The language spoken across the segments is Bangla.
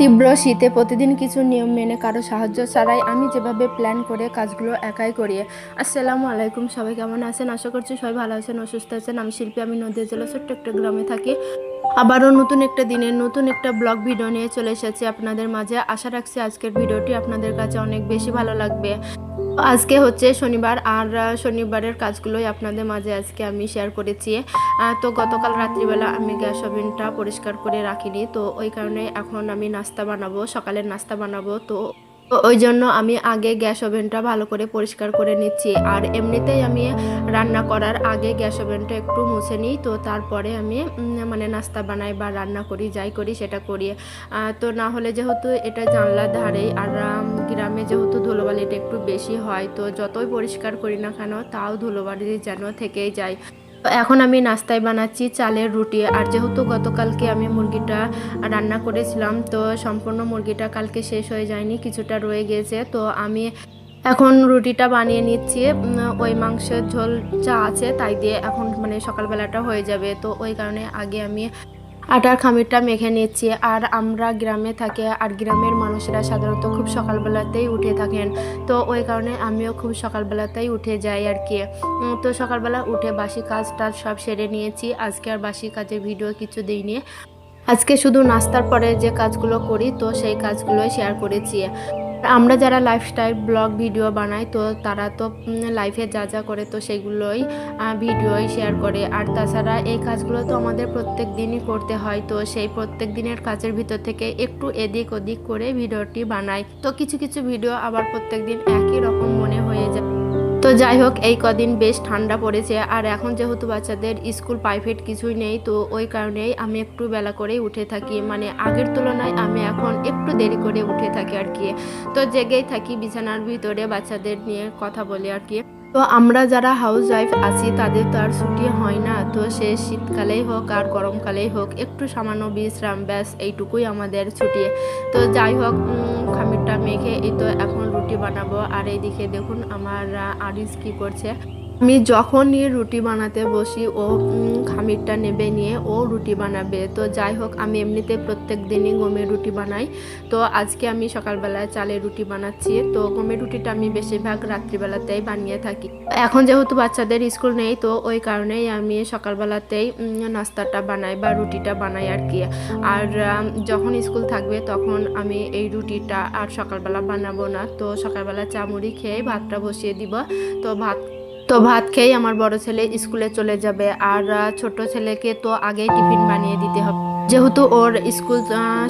তীব্র শীতে প্রতিদিন কিছু নিয়ম মেনে কারও সাহায্য ছাড়াই আমি যেভাবে প্ল্যান করে কাজগুলো একাই করি। আসসালামু আলাইকুম, সবাই কেমন আছেন? আশা করছি সবাই ভালো আছেন, অসুস্থ আছেন। আমি শিল্পী, আমি নদীয়া জেলা ছোট্ট একটা গ্রামে থাকি। আবারও নতুন একটা দিনের নতুন একটা ব্লগ ভিডিও নিয়ে চলে এসেছি আপনাদের মাঝে। আশা রাখছি আজকের ভিডিওটি আপনাদের কাছে অনেক বেশি ভালো লাগবে। আজকে হচ্ছে শনিবার, আর শনিবারের কাজগুলোই আপনাদের মাঝে আজকে আমি শেয়ার করেছি। তো গতকাল রাত্রিবেলা আমি গ্যাস ওভেনটা পরিষ্কার করে রাখিনি, তো ওই কারণে এখন আমি নাস্তা বানাবো, সকালের নাস্তা বানাবো, তো ওই জন্য আমি আগে গ্যাস ওভেনটা ভালো করে পরিষ্কার করে নিচ্ছি। আর এমনিতেই আমি রান্না করার আগে গ্যাস ওভেনটা একটু মুছে নিই, তো তারপরে আমি মানে নাস্তা বানাই বা রান্না করি, যাই করি সেটা করি। তো না হলে যেহেতু এটা জানলার ধারেই আর গ্রামে যেহেতু ধুলোবালিটা একটু বেশি হয়, তো যতই পরিষ্কার করি না কেন তাও ধুলোবালি যেন থেকেই যায়। এখন আমি নাস্তায় বানাচ্ছি চালের রুটি। আর যেহেতু গতকালকে আমি মুরগিটা রান্না করেছিলাম, তো সম্পূর্ণ মুরগিটা কালকে শেষ হয়ে যায়নি, কিছুটা রয়ে গেছে। তো আমি এখন রুটিটা বানিয়ে নিচ্ছি। ওই মাংসের ঝোল যা আছে তাই দিয়ে এখন মানে সকালবেলাটা হয়ে যাবে। তো ওই কারণে আগে আমি আটার খামিরটা মেখে নিচ্ছি। আর আমরা গ্রামে থাকি, আর গ্রামের মানুষেরা সাধারণত খুব সকালবেলাতেই উঠে থাকেন। তো ওই কারণে আমিও খুব সকালবেলাতেই উঠে যাই আর কি। তো সকালবেলা উঠে বাসি কাজ টাজ সব সেরে নিয়েছি। আজকে আর বাসি কাজের ভিডিও কিছু দিইনি। আজকে শুধু নাস্তার পরে যে কাজগুলো করি, তো সেই কাজগুলোই শেয়ার করেছি। আমরা যারা লাইফস্টাইল ব্লগ ভিডিও বানাই, তো তারা তো লাইফে যা যা করে, তো সেগুলোই ভিডিওই শেয়ার করে। আর তাছাড়া এই কাজগুলো তো আমাদের প্রত্যেক দিনই করতে হয়, তো সেই প্রত্যেক দিনের কাজের ভিতর থেকে একটু এদিক ওদিক করে ভিডিওটি বানাই। তো কিছু কিছু ভিডিও আবার প্রত্যেক দিন একই রকম মনে হয়ে যায়। তো যাই হোক, এই কদিন বেশ ঠান্ডা পড়েছে। আর এখন যেহেতু বাচ্চাদের স্কুল প্রাইভেট কিছুই নেই, তো ওই কারণেই আমি একটু বেলা করেই উঠে থাকি। মানে আগের তুলনায় আমি এখন একটু দেরি করে উঠে থাকি আর কি। তো জেগেই থাকি বিছানার ভিতরে বাচ্চাদের নিয়ে কথা বলি আর কি। তো আমরা যারা হাউস ওয়াইফ আছি, তাদের তো আর ছুটি হয় না। তো সে শীতকালেই হোক আর গরমকালেই হোক, একটু সামান্য বিশ্রাম, ব্যাস, এইটুকুই আমাদের ছুটি। তো যাই হোক খামিরটা মেখে এই তো এখন রুটি বানাবো। আর এইদিকে দেখুন আমার আরিস কি করছে। আমি যখনই রুটি বানাতে বসি, ও খামিরটা নেবে নিয়ে ও রুটি বানাবে। তো যাই হোক, আমি এমনিতে প্রত্যেক দিনই গমের রুটি বানাই। তো আজকে আমি সকালবেলায় চালের রুটি বানাচ্ছি। তো গমের রুটিটা আমি বেশিরভাগ রাত্রিবেলাতেই বানিয়ে থাকি। এখন যেহেতু বাচ্চাদের স্কুল নেই, তো ওই কারণেই আমি সকালবেলাতেই নাস্তাটা বানাই বা রুটিটা বানাই আর কি। আর যখন স্কুল থাকবে তখন আমি এই রুটিটা আর সকালবেলা বানাবো না। তো সকালবেলা চা মুড়ি খেয়ে ভাতটা বসিয়ে দিব। তো ভাত তো ভাত খেয়েই আমার বড় ছেলে স্কুলে চলে যাবে আর ছোট ছেলেকে তো আগেই টিফিন বানিয়ে দিতে হবে। যেহেতু ওর স্কুল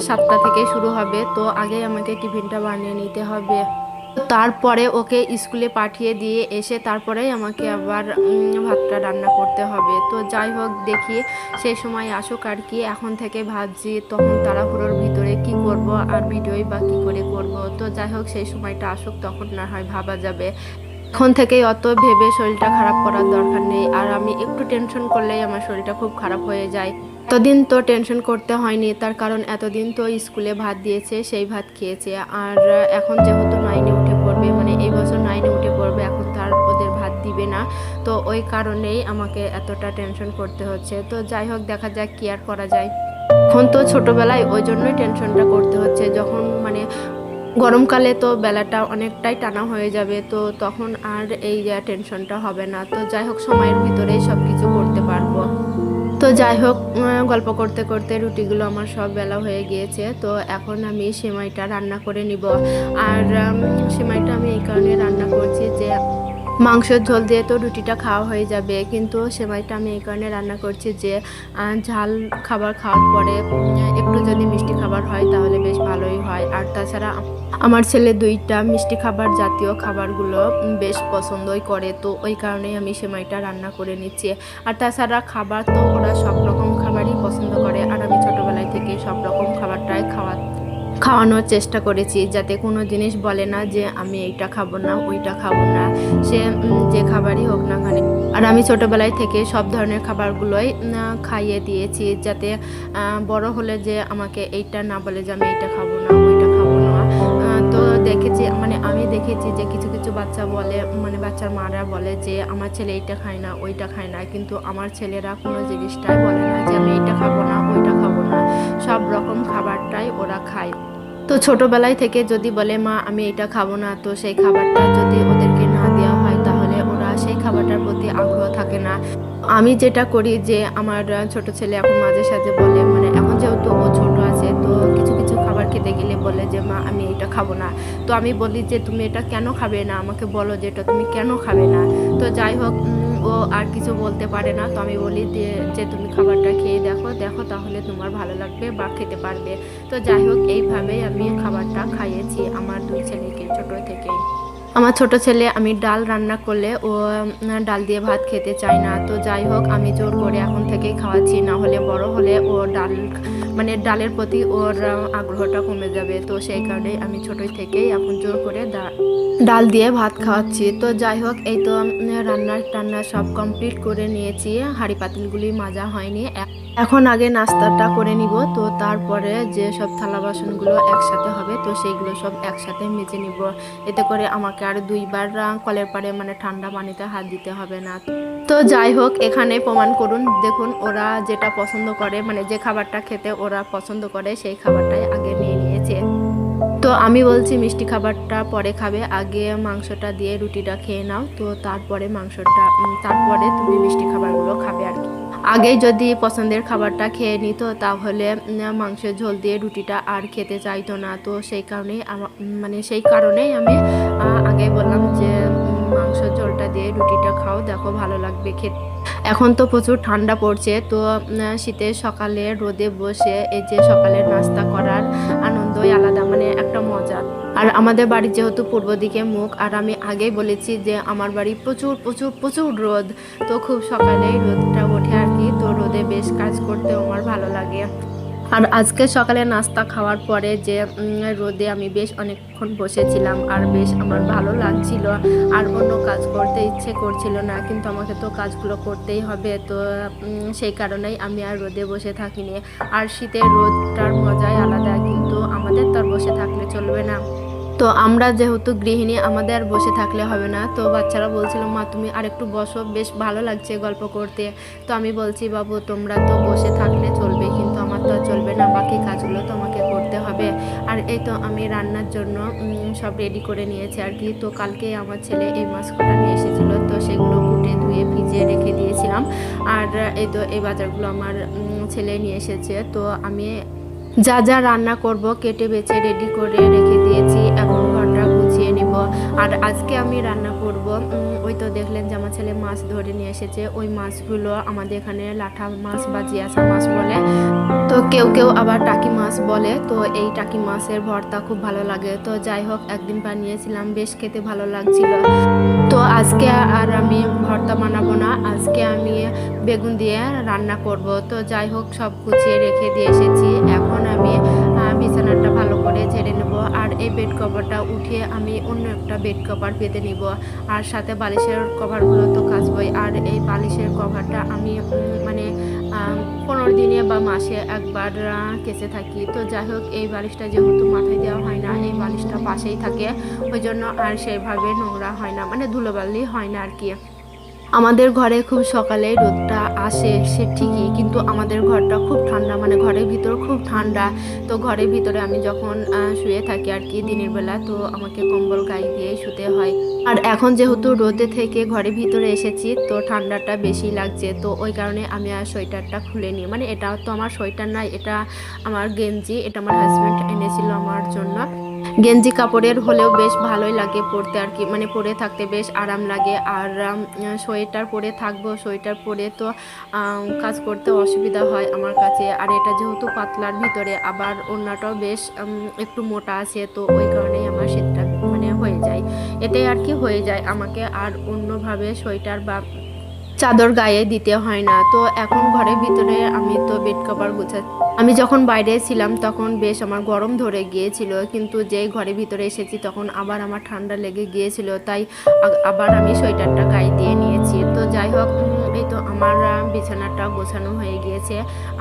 সাতটা থেকে শুরু হবে, তো আগেই আমাকে টিফিনটা বানিয়ে নিতে হবে। তারপরে ওকে স্কুলে পাঠিয়ে দিয়ে এসে তারপরেই আমাকে আবার ভাতটা রান্না করতে হবে। তো যাই হোক, দেখি সেই সময় আসুক আর কি। এখন থেকে ভাবছি তখন তাড়াহুড়োর ভিতরে কি করব আর ভিডিওই বা কী করে করব। তো যাই হোক, সেই সময়টা আসুক, তখন না হয় ভাবা যাবে। এখন থেকেই অত ভেবে শরীরটা খারাপ করার দরকার নেই। আর আমি একটু টেনশন করলেই আমার শরীরটা খুব খারাপ হয়ে যায়। এতদিন তো টেনশন করতে হয়নি, তার কারণ এতদিন তো স্কুলে ভাত দিয়েছে, সেই ভাত খেয়েছে। আর এখন যেহেতু নাইনে উঠে পড়বে মানে এই বছর নাইনে উঠে পড়বে, এখন তার ওদের ভাত দিবে না। তো ওই কারণেই আমাকে এতটা টেনশন করতে হচ্ছে। তো যাই হোক, দেখা যাক কি আর করা যায়। এখন তো ছোটোবেলায় ওই জন্যই টেনশনটা করতে হচ্ছে। যখন মানে গরমকালে তো বেলাটা অনেকটাই টানা হয়ে যাবে, তো তখন আর এই টেনশনটা হবে না। তো যাই হোক, সময়ের ভিতরেই সব কিছু করতে পারব। তো যাই হোক গল্প করতে করতে রুটিগুলো আমার সব বেলা হয়ে গিয়েছে, তো এখন আমি সেমাইটা রান্না করে নিব। আর সেমাইটা আমি এই কারণে রান্না করছি যে মাংসের ঝোল দিয়ে তো রুটিটা খাওয়া হয়ে যাবে। কিন্তু সেমাইটা আমি এই কারণে রান্না করছি যে ঝাল খাবার খাওয়ার পরে, একটু যদি মিষ্টি খাবার হয় তাহলে বেশ ভালোই হয়। আর তাছাড়া আমার ছেলে দুইটা মিষ্টি খাবার জাতীয় খাবারগুলো বেশ পছন্দই করে, তো ওই কারণেই আমি সেমাইটা রান্না করে নিচ্ছি। আর তাছাড়া খাবার তো ওরা সব রকম খাবারই পছন্দ করে, আর আমি ছোটোবেলায় থেকে সব রকম খাবারটাই খাওয়া খাওয়ানোর চেষ্টা করেছি, যাতে কোনো জিনিস বলে না যে আমি এইটা খাব না, ওইটা খাব না। সে যে খাবারই হোক না খানে আর আমি ছোটোবেলায় থেকে সব ধরনের খাবারগুলোই খাইয়ে দিয়েছি, যাতে বড় হলে যে আমাকে এইটা না বলে যে আমি এইটা খাব না, ওইটা খাব না। তো দেখেছি মানে আমি দেখেছি যে কিছু কিছু বাচ্চা বলে মানে বাচ্চার মারা বলে যে আমার ছেলে এইটা খায় না, ওইটা খায় না। কিন্তু আমার ছেলেরা কোনো জিনিসটাই বলে না যে আমি এইটা খাব না, ওইটা সব রকম খাবারটাই ওরা খায়। তো ছোটোবেলায় থেকে যদি বলে, মা, আমি এটা খাব না, তো সেই খাবারটা যদি ওদেরকে না দেওয়া হয়, তাহলে ওরা সেই খাবারটার প্রতি আগ্রহ থাকে না। আমি যেটা করি যে, আমার ছোট ছেলে এখন মাঝে সাঝে বলে মানে এখন যেহেতু ও ছোট আছে, তো কিছু কিছু খাবার খেতে গেলে বলে যে, মা, আমি এটা খাব না। তো আমি বলি যে, তুমি এটা কেন খাবে না? আমাকে বলো যে, এটা তুমি কেন খাবে না? তো যাই হোক ও আর কিছু বলতে পারে না। তো আমি বলি যে তুমি খাবারটা খেয়ে দেখো দেখো তাহলে তোমার ভালো লাগবে বা খেতে পারবে। তো যাই হোক, এইভাবেই আমি খাবারটা খাইয়েছি আমার দুই ছেলেকে, ছোটো থেকেই। আমার ছোট ছেলে, আমি ডাল রান্না করলে ও ডাল দিয়ে ভাত খেতে চায় না। তো যাই হোক, আমি জোর করে এখন থেকেই খাওয়াচ্ছি, না হলে বড় হলে ও ডাল মানে ডালের প্রতি ওর আগ্রহটা কমে যাবে। তো সেই কারণে আমি ছোটোই থেকেই এখন জোর করে ডাল দিয়ে ভাত খাওয়াচ্ছি। তো যাই হোক, এই তো রান্নার টান্না সব কমপ্লিট করে নিয়েছি। হাঁড়ি পাতিলগুলি মাজা হয়নি। এখন আগে নাস্তাটা করে নিব, তো তারপরে যে সব থালা বাসনগুলো একসাথে হবে, তো সেইগুলো সব একসাথে মেজে নিব। এতে করে আমাকে আর দুইবার কলের পাড়ে মানে ঠান্ডা পানিতে হাত দিতে হবে না। তো যাই হোক, এখানে প্রমাণ করুন। দেখুন, ওরা যেটা পছন্দ করে মানে যে খাবারটা খেতে ওরা পছন্দ করে, সেই খাবারটাই আগে নিয়ে নিয়েছে। তো আমি বলছি, মিষ্টি খাবারটা পরে খাবে। আগে মাংসটা দিয়ে রুটিটা খেয়ে নাও, তো তারপরে মাংসটা তারপরে তুমি মিষ্টি খাবারগুলো খাবে আর কি। আগেই যদি পছন্দের খাবারটা খেয়ে নিত, তাহলে মাংসের ঝোল দিয়ে রুটিটা আর খেতে চাইতো না। তো সেই কারণেই মানে সেই কারণেই আমি আগে বললাম যে মাংসের ঝোলটা দিয়ে রুটিটা খাও, দেখো ভালো লাগবে খেতে। এখন তো প্রচুর ঠান্ডা পড়ছে, তো শীতের সকালে রোদে বসে এই যে সকালের নাস্তা করার আনন্দই আলাদা মানে একটা মজা। আর আমাদের বাড়ি যেহেতু পূর্ব দিকে মুখ, আর আমি আগেই বলেছি যে, আমার বাড়ি প্রচুর প্রচুর প্রচুর রোদ। তো খুব সকালেই রোদটা ওঠে আর রোদে বেশ কাজ করতে আমার ভালো লাগে। আর আজকে সকালে নাস্তা খাওয়ার পরে যে রোদে আমি বেশ অনেকক্ষণ বসেছিলাম আর বেশ আমার ভালো লাগছিল। আর অন্য কাজ করতে ইচ্ছে করছিল না, কিন্তু আমাকে তো কাজগুলো করতেই হবে, তো সেই কারণেই আমি আর রোদে বসে থাকিনি। আর শীতের রোদটার মজাই আলাদা, কিন্তু আমাদের তো আর বসে থাকলে চলবে না। তো আমরা যেহেতু গৃহিণী, আমাদের আর বসে থাকলে হবে না। তো বাচ্চারা বলছিল, মা, তুমি আরেকটু বসো, বেশ ভালো লাগছে গল্প করতে। তো আমি বলছি, বাবু, তোমরা তো বসে থাকলে চলবে, কিন্তু আমার তো আর চলবে না, বাকি কাজগুলো তো আমাকে করতে হবে। আর এই তো আমি রান্নার জন্য সব রেডি করে নিয়েছি আর কি। তো কালকে আমার ছেলে এই মাছ কটা নিয়ে এসেছিল, তো সেগুলো কুটে, ধুয়ে, ভিজিয়ে রেখে দিয়েছিলাম। আর এই তো এই বাজারগুলো আমার ছেলে নিয়ে এসেছে। তো আমি যা যা রান্না করব, কেটে বেছে রেডি করে রেখে দিয়েছি এখন ঘরটা গুছিয়ে নিব। আর আজকে আমি রান্না করব ওই তো দেখলেন যে আমার ছেলে মাছ ধরে নিয়ে এসেছে। ওই মাছগুলো আমাদের এখানে লাঠা মাছ বা জিয়াসা মাছ বলে। তো কেউ কেউ আবার টাকি মাছ বলে। তো এই টাকি মাছের ভর্তা খুব ভালো লাগে। তো যাই হোক, একদিন বানিয়েছিলাম, বেশ খেতে ভালো লাগছিল। তো আজকে আর আমি ভর্তা বানাবো না। আজকে আমি বেগুন দিয়ে রান্না করব। তো যাই হোক, সব গুছিয়ে রেখে দিয়ে এসেছি। এখন করে ঝেড়ে নেব আর এই বেড কভারটা উঠিয়ে আমি অন্য একটা বেড কভার পেতে নিব। আর সাথে বালিশের কভারগুলো তো কাচবই। আর এই বালিশের কভারটা আমি মানে পনেরো দিনে বা মাসে একবার কেচে থাকি। তো যাই হোক, এই বালিশটা যেহেতু মাথায় দেওয়া হয় না, এই বালিশটা পাশেই থাকে। ওই জন্য আর সেইভাবে নোংরা হয় না মানে ধুলোবালি হয় না আর কি। আমাদের ঘরে খুব সকালে রোদটা আসে, সে ঠিকই, কিন্তু আমাদের ঘরটা খুব ঠান্ডা মানে ঘরের ভিতর খুব ঠান্ডা। তো ঘরের ভিতরে আমি যখন শুয়ে থাকি আর কি দিনের বেলা, তো আমাকে কম্বল গায়ে দিয়ে শুতে হয়। আর এখন যেহেতু রোদে থেকে ঘরের ভিতরে এসেছি, তো ঠান্ডাটা বেশি লাগছে, তো ওই কারণে আমি আর সোয়েটারটা খুলে নিই। মানে এটা তো আমার সোয়েটার নাই এটা আমার গেঞ্জি, এটা আমার হাজব্যান্ড এনেছিল আমার জন্য। গেঞ্জি কাপড়ের হলেও বেশ ভালোই লাগে পরতে আর কি। মানে পরে থাকতে বেশ আরাম লাগে। আর সোয়েটার পরে থাকব, সোয়েটার পরে তো কাজ করতে অসুবিধা হয় আমার কাছে। আর এটা যেহেতু পাতলার ভিতরে, আবার ওড়নাটাও বেশ একটু মোটা আছে, তো ওই কারণেই আমার শীতটা মানে হয়ে যায়। এটাই আর কি হয়ে যায় আমাকে। আর অন্যভাবে সোয়েটার বা চাদর গায়ে দিতে হয় না। তো এখন ঘরের ভিতরে আমি তো বেড কভার গুছাচ্ছি আমি যখন বাইরে ছিলাম তখন বেশ আমার গরম ধরে গিয়েছিল। কিন্তু যেই ঘরের ভিতরে এসেছি তখন আবার আমার ঠান্ডা লেগে গিয়েছিল। তাই আবার আমি সোয়েটারটা গায়ে দিয়ে নিয়েছি। তো যাই হোক, এই তো আমার বিছানাটা গোছানো হয়ে গিয়েছে।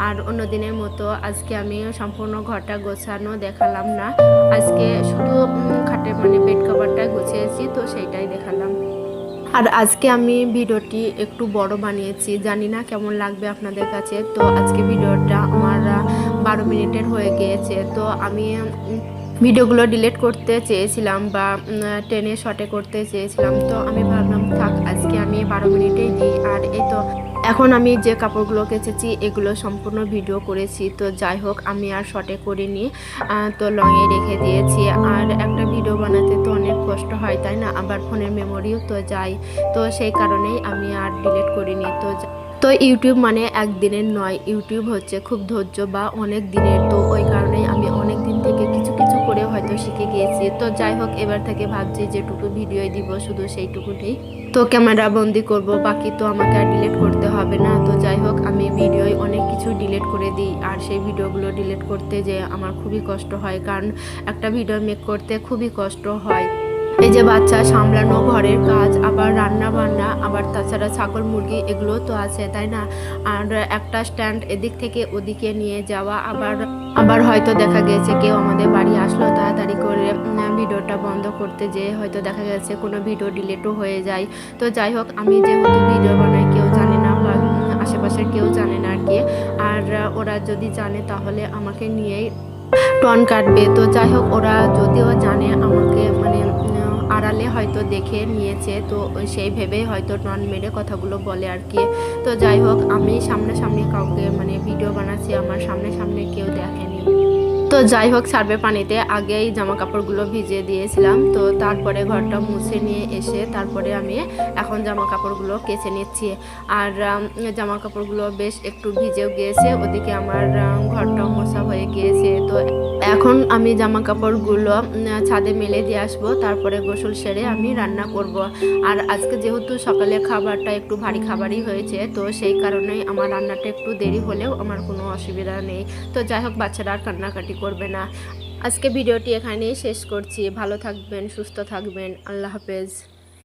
আর অন্য দিনের মতো আজকে আমি সম্পূর্ণ ঘরটা গোছানো দেখালাম না। আজকে শুধু খাটের মানে বেড কভারটা গুছিয়েছি, তো সেইটাই দেখালাম। আর আজকে আমি ভিডিওটি একটু বড় বানিয়েছি, জানি না কেমন লাগবে আপনাদের কাছে। তো আজকে ভিডিওটা আমার বারো মিনিটের হয়ে গিয়েছে। তো আমি ভিডিওগুলো ডিলিট করতে চেয়েছিলাম বা টেনে শটে করতে চেয়েছিলাম। তো আমি ভাবলাম, থাক, আজকে আমি বারো মিনিটেই দিই। আর এই তো এখন আমি যে কাপড়গুলো কেচেছি, এগুলো সম্পূর্ণ ভিডিও করেছি। তো যাই হোক, আমি আর শর্টে করিনি। তো লংয়ে রেখে দিয়েছি। আর একটা ভিডিও বানাতে তো অনেক কষ্ট হয়, তাই না? আবার ফোনের মেমোরিও তো যায়। তো সেই কারণেই আমি আর ডিলিট করিনি। তো তো ইউটিউব মানে একদিনের নয়, ইউটিউব হচ্ছে খুব ধৈর্য বা অনেক দিনের। তো ওই কারণেই আমি হয়তো শিখে গিয়েছি। তো যাই হোক, এবার থেকে ভাবছি যেটুকু ভিডিও দিব, শুধু সেইটুকুটি তো ক্যামেরা বন্দি করব, বাকি তো আমাকে আর ডিলেট করতে হবে না। তো যাই হোক, আমি ভিডিওয় অনেক কিছু ডিলিট করে দিই, আর সেই ভিডিওগুলো ডিলিট করতে যে আমার খুবই কষ্ট হয়। কারণ একটা ভিডিও মেক করতে খুবই কষ্ট হয়। এই যে বাচ্চা সামলানো, ঘরের কাজ, আবার রান্না বান্না আবার তাছাড়া ছাগল, মুরগি, এগুলো তো আছে, তাই না? আর একটা স্ট্যান্ড এদিক থেকে ওদিকে নিয়ে যাওয়া, আবার আবার হয়তো দেখা গেছে কেউ আমাদের বাড়ি আসলো, তাড়াতাড়ি করে ভিডিওটা বন্ধ করতে যেয়ে হয়তো দেখা গেছে কোনো ভিডিও ডিলেটও হয়ে যায়। তো যাই হোক, আমি যেহেতু ভিডিও বানাই কেউ জানে না, বা আশেপাশের কেউ জানে না আর কি, আর ওরা যদি জানে তাহলে আমাকে নিয়েই টন কাটবে। তো যাই হোক, ওরা যদিও জানে আমাকে মানে আড়ালে হয়তো দেখে নিয়েছে তো সেই ভেবেই হয়তো টন মেরে কথাগুলো বলে আর কি। তো যাই হোক আমি সামনাসামনি কাউকে মানে ভিডিও বানাচ্ছি আমার সামনে সামনে কেউ দেখেনি। তো যাই হোক সার্ভে পানিতে আগেই জামা কাপড়গুলো ভিজিয়ে দিয়েছিলাম তো তারপরে ঘরটা মুছে নিয়ে এসে তারপরে আমি এখন জামা কাপড়গুলো কেচে নিচ্ছি। আর জামা কাপড়গুলো বেশ একটু ভিজেও গিয়েছে ওদিকে আমার আম, ঘরটাও মোছা হয়ে গিয়েছে তো এখন আমি জামা কাপড়গুলো ছাদে মেলে দিয়ে আসব, তারপরে গোসল সেরে আমি রান্না করব। আর আজকে যেহেতু সকালে খাবারটা একটু ভারী খাবারই হয়েছে, তো সেই কারণেই আমার রান্নাটা একটু দেরি হলেও আমার কোনো অসুবিধা নেই। তো যাই হোক, বাচ্চারা আর কান্নাকাটি করবে না। আজকে ভিডিওটি এখানেই শেষ করছি। ভালো থাকবেন, সুস্থ থাকবেন। আল্লাহ হাফেজ।